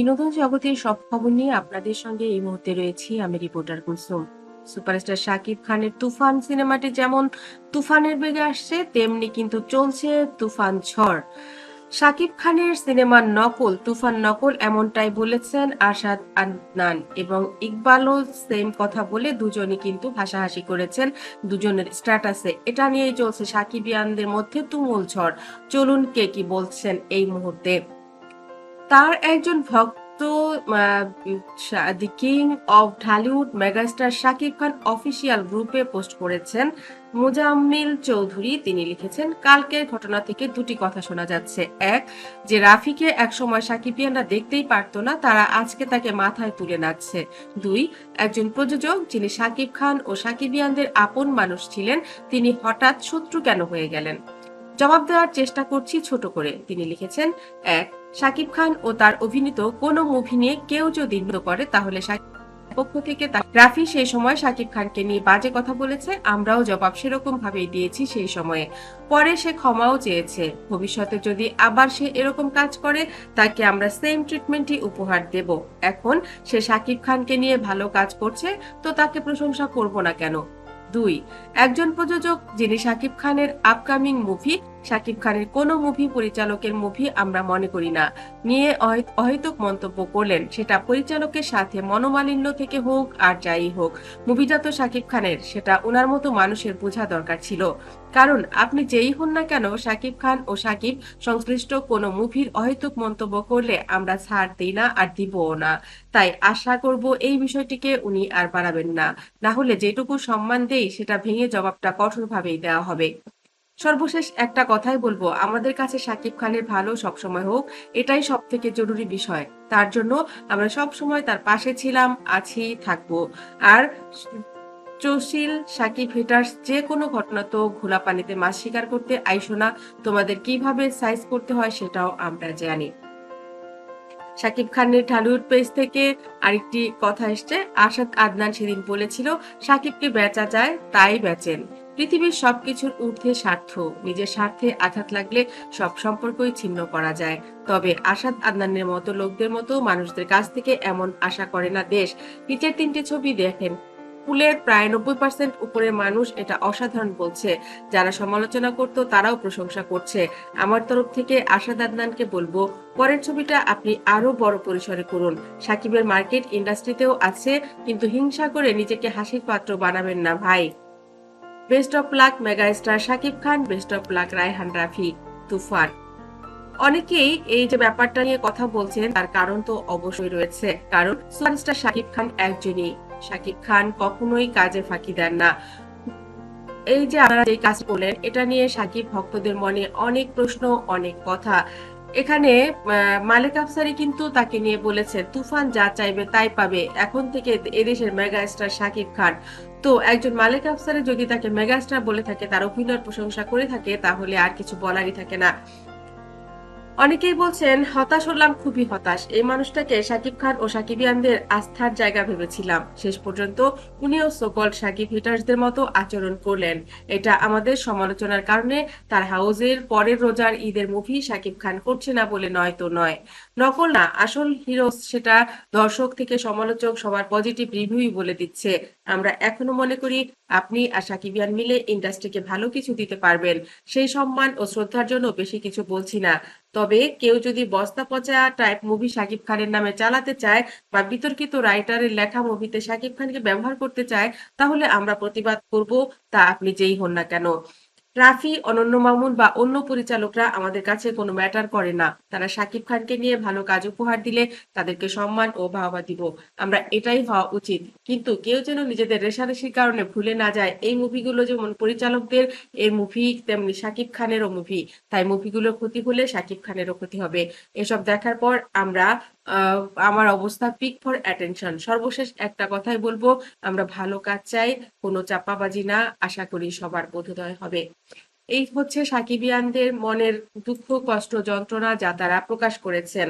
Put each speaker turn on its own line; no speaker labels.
বিনোদন জগতের সব খবর নিয়ে আপনাদের সঙ্গে এই মুহূর্তে রয়েছি আমি রিপোর্টার কুলসুম। সুপারস্টার শাকিব খানের তুফান সিনেমাটি যেমন তুফানের বেগে আসছে, তেমনি কিন্তু চলছে তুফান ঝড়। শাকিব খানের সিনেমার নকল, তুফান নকল এমনটাই বলেছেন আশাদ আদনান এবং ইকবালও সেম কথা বলে দুজনই কিন্তু হাসাহাসি করেছেন, দুজনের স্ট্যাটাসে। এটা নিয়েই চলছে সাকিবিয়ানদের মধ্যে তুমুল ঝড়। চলুন কে কি বলছেন এই মুহূর্তে। তার একজন ভক্ত the king of Dhallywood megastar Shakib Khan official গ্রুপে পোস্ট করেছেন। মুজাম্মিল চৌধুরী, তিনি লিখেছেন, কালকের ঘটনা থেকে দুটি কথা শোনা যাচ্ছে। এক, যে রাফিকে একসময় সাকিবিয়ানরা দেখতেই পারতো না, তারা আজকে তাকে মাথায় তুলে নাচছে। দুই, একজন প্রযোজক যিনি সাকিব খান ও সাকিবিয়ানদের আপন মানুষ ছিলেন, তিনি হঠাৎ শত্রু কেন হয়ে গেলেন? জবাব দেওয়ার চেষ্টা করছি ছোট করে। তিনি লিখেছেন, এক শাকিব খান ও তার অভিনীত কোনো মুভি নিয়ে কেউ যদি করে, তাহলে পক্ষ থেকে রাফি সেই সময় শাকিব খানকে নিয়ে বাজে কথা বলেছে, আমরাও জবাব সেরকম ভাবেই দিয়েছি সেই সময়ে। পরে সে ক্ষমাও চেয়েছে। ভবিষ্যতে যদি আবার সে এরকম কাজ করে, তাকে আমরা সেম ট্রিটমেন্টই উপহার দেব। এখন সে শাকিব খানকে নিয়ে ভালো কাজ করছে, তো তাকে প্রশংসা করব না কেন? দুই। একজন প্রযোজক যিনি সাকিব খানের আপকামিং মুভি শাকিব খানের কোনো মুভি পরিচালকের মুভি আমরা মনে করি না। নিয়ে অহে- অহেতুক মন্তব্য করলেন। সেটা পরিচালকের সাথে মনোমালিন্য থেকে হোক আর যাই হোক মুভিটা তো শাকিব খানের। সেটা ওনার মতো মানুষের বোঝা দরকার ছিল। কারণ আপনি যেই হন না কেন, শাকিব খান ও শাকিব সংশ্লিষ্ট কোনো মুভির অহেতুক মন্তব্য করলে আমরা ছাড় দিই না আর দিবও না। তাই আশা করব এই বিষয়টিকে উনি আর বাড়াবেন না। না হলে যেটুকু সম্মান দেই, সেটা ভেঙে জবাবটা কঠোরভাবেই দেওয়া হবে। সর্বশেষ একটা কথাই বলব। আমাদের কাছে সাকিব খানের ভালো সবসময় হোক, এটাই সব থেকে জরুরি বিষয়। তার জন্য আমরা সব সময় তার পাশে ছিলাম, আছি, থাকব। আর চশিল, সাকিব হেটার্স যে কোনো ঘটনা তো ঘোলা পানিতে মাছ শিকার করতে আইসো না। তোমাদের কীভাবে সাইজ করতে হয় সেটাও আমরা জানি। শাকিব খানের ঢালিউড পেজ থেকে আরেকটি কথা এসছে আসাদ আদনান সেদিন বলেছিল, সাকিবকে বেচা যায়, তাই বেচেন। পৃথিবীর সবকিছুর ঊর্ধ্বে স্বার্থ। নিজের স্বার্থে আঘাত লাগলে সব সম্পর্কই ছিন্ন করা যায়। তবে আসাদ আদনানের মতো লোকদের মতো মানুষদের কাছ থেকে এমন আশা করে না দেশ। নিচের তিনটে ছবি দেখেন। পুলের প্রায় নব্বই পার্সেন্ট উপরের মানুষ এটা অসাধারণ বলছে। যারা সমালোচনা করত তারাও প্রশংসা করছে। আমার তরফ থেকে আশাদ আদনানকে বলব, পরের ছবিটা আপনি আরও বড় পরিসরে করুন। সাকিবের মার্কেট ইন্ডাস্ট্রিতেও আছে, কিন্তু হিংসা করে নিজেকে হাসির পাত্র বানাবেন না ভাই। Best of luck megastar Shakib Khan, best of luck Raihan Rafi Tufan. অনেকেই এই যে ব্যাপারটা নিয়ে কথা বলছেন, তার কারণ তো অবশ্যই রয়েছে। কারণ সুপারস্টার শাকিব খান একজনই। শাকিব খান কখনোই কাজে ফাঁকি দেন না। এই যে আপনারা যে কাজ করলেন, এটা নিয়ে সাকিব ভক্তদের মনে অনেক প্রশ্ন, অনেক কথা। এখানে মালিক আফসারি কিন্তু তাকে নিয়ে বলেছে, তুফান যা চাইবে তাই পাবে। এখন থেকে এদেশের মেগা স্টার শাকিব খান। তো একজন মালিক আফসারে যদি তাকে মেগা স্টার বলে থাকে, তার অভিনয়ের প্রশংসা করে থাকে, তাহলে আর কিছু বলারই থাকে না। অনেকেই বলছেন, হতাশ হলাম, খুবই হতাশ। এই মানুষটাকে সাকিব খান ও সাকিবিয়ানদের আস্থার জায়গা ভেবেছিলাম। শেষ পর্যন্ত উনিও সকল সাকিব হিটার্সদের মতো আচরণ করলেন। এটা আমাদের সমালোচনার কারণে তার হাউজের পরের রোজার ঈদের মুভি সাকিব খান করছে না বলে নয় তো নয়। নকল না, আসল হিরো সেটা দর্শক থেকে সমালোচক সবার পজিটিভ রিভিউই বলে দিচ্ছে। আমরা এখনও মনে করি আপনি আর সাকিবিয়ান মিলে ইন্ডাস্ট্রিকে ভালো কিছু দিতে পারবেন। সেই সম্মান ও শ্রদ্ধার জন্য বেশি কিছু বলছি না। তবে কেউ যদি বস্তা পচা টাইপ মুভি শাকিব খানের নামে চালাতে চায় বা বিতর্কিত রাইটারের লেখা মুভিতে শাকিব খানকে ব্যবহার করতে চায়, তাহলে আমরা প্রতিবাদ করব, তা আপনি যেই হন না কেন। রাফি, অনন্য মামুন বা অন্য পরিচালকরা আমাদের কাছে কোনো ম্যাটার করে না। তারা শাকিব খানকে নিয়ে ভালো কাজ উপহার দিলে তাদেরকে সম্মান ও বাহবা দিব। আমরা এটাই হওয়া উচিত। কিন্তু কেউ যেন নিজেদের রেশারেশির কারণে ভুলে না যায়, এই মুভিগুলো যেমন পরিচালকদের, এর মুভি তেমনি শাকিব খানেরও মুভি। তাই মুভিগুলোর ক্ষতি হলে শাকিব খানেরও ক্ষতি হবে। এসব দেখার পর আমরা আমার অবস্থা পিক ফর অ্যাটেনশন সর্বশেষ একটা কথাই বলব, আমরা ভালো কাজ চাই, কোনো চাপাবাজি না, আশা করি সবার বোধোদয় হবে। এই হচ্ছে সাকিবিয়ানদের মনের দুঃখ, কষ্ট, যন্ত্রণা যা তারা প্রকাশ করেছেন।